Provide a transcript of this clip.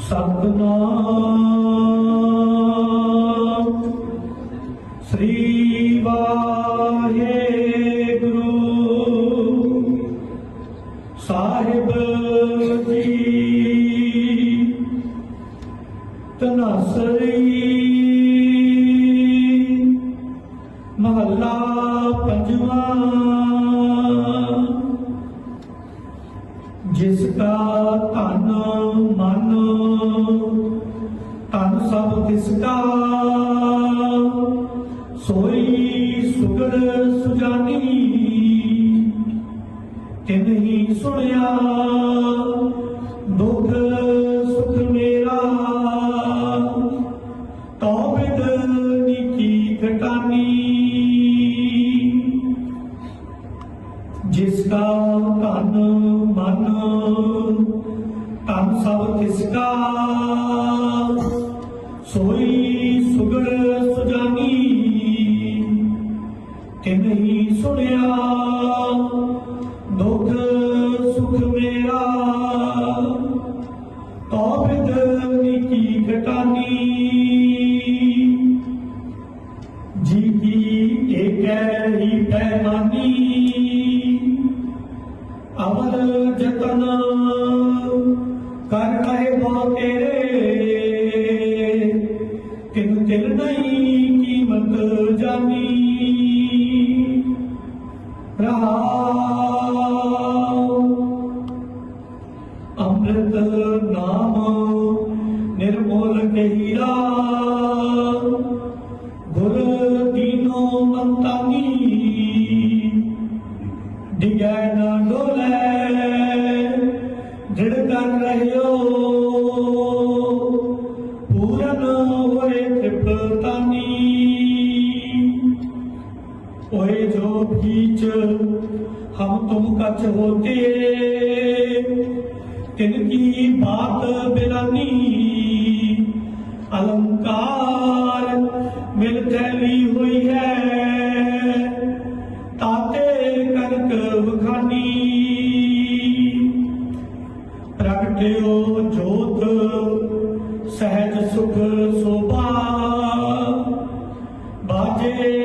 ਸਤਨਾਮ ਸ੍ਰੀ ਵਾਹਿਗੁਰੂ। ਸਾਹਿਬ ਜੀ ਤਨਸਰੀ ਸਭ ਤਿਸ ਕਾ ਸੋਈ ਸੁਗੜ ਸੁਜਾਨੀ ਤਿਨਹੀ ਸੁਣਿਆ, ਦੁਖ ਸੁਖ ਮੇਰਾ। ਤੋ ਨਿੱਕੀ ਨੀਕੀ ਘਟਾਨੀ। ਜਿਸ ਕਾ ਧਨ ਮਨ ਤਨ ਸਭ ਤਿਸ ਕਾ ਸੋਈ ਸੁਗੜ ਸੁਜਾਨੀ ਤਿਨਹੀ ਸੁਣਿਆ ਦੁਖ ਸੁਖ ਮੇਰਾ ਤੋ ਬਿਦ ਨੀਕੀ ਘਟਾਨੀ ਜੀ ਕੀ ਏਕੈ ਹੀ ਪੈਮਾਨੀ ਅਮਰ ਜਤਨ ਕਰ ਕਹੇ ਬੋ ਤੇਰੇ ਅੰਮ੍ਰਿਤ ਨਾਮ ਨਿਰਮੋਲ ਕਹੀਰਾ ਗੁਰ ਦੀਨੋ ਮੰਤਾਨੀ ਡਿਗੈ ਨਾ ਡੋਲੇ। ਜਿੜ ਕਰ ਰਹਿਓ, ਪੂਰਨ ਹੋਏ ਤ੍ਰਿਪਤਾਨੀ ਹੋਏ ਜੋ ਭੀਚ ਹਮ ਤੁਮ ਕਛ ਹੋਤੇ। तिनकी बात बिलानी अलंकार मिल थैली हुई है ताते कनक बखानी प्रगट्यो जोत सहज सुख शोभा बाजे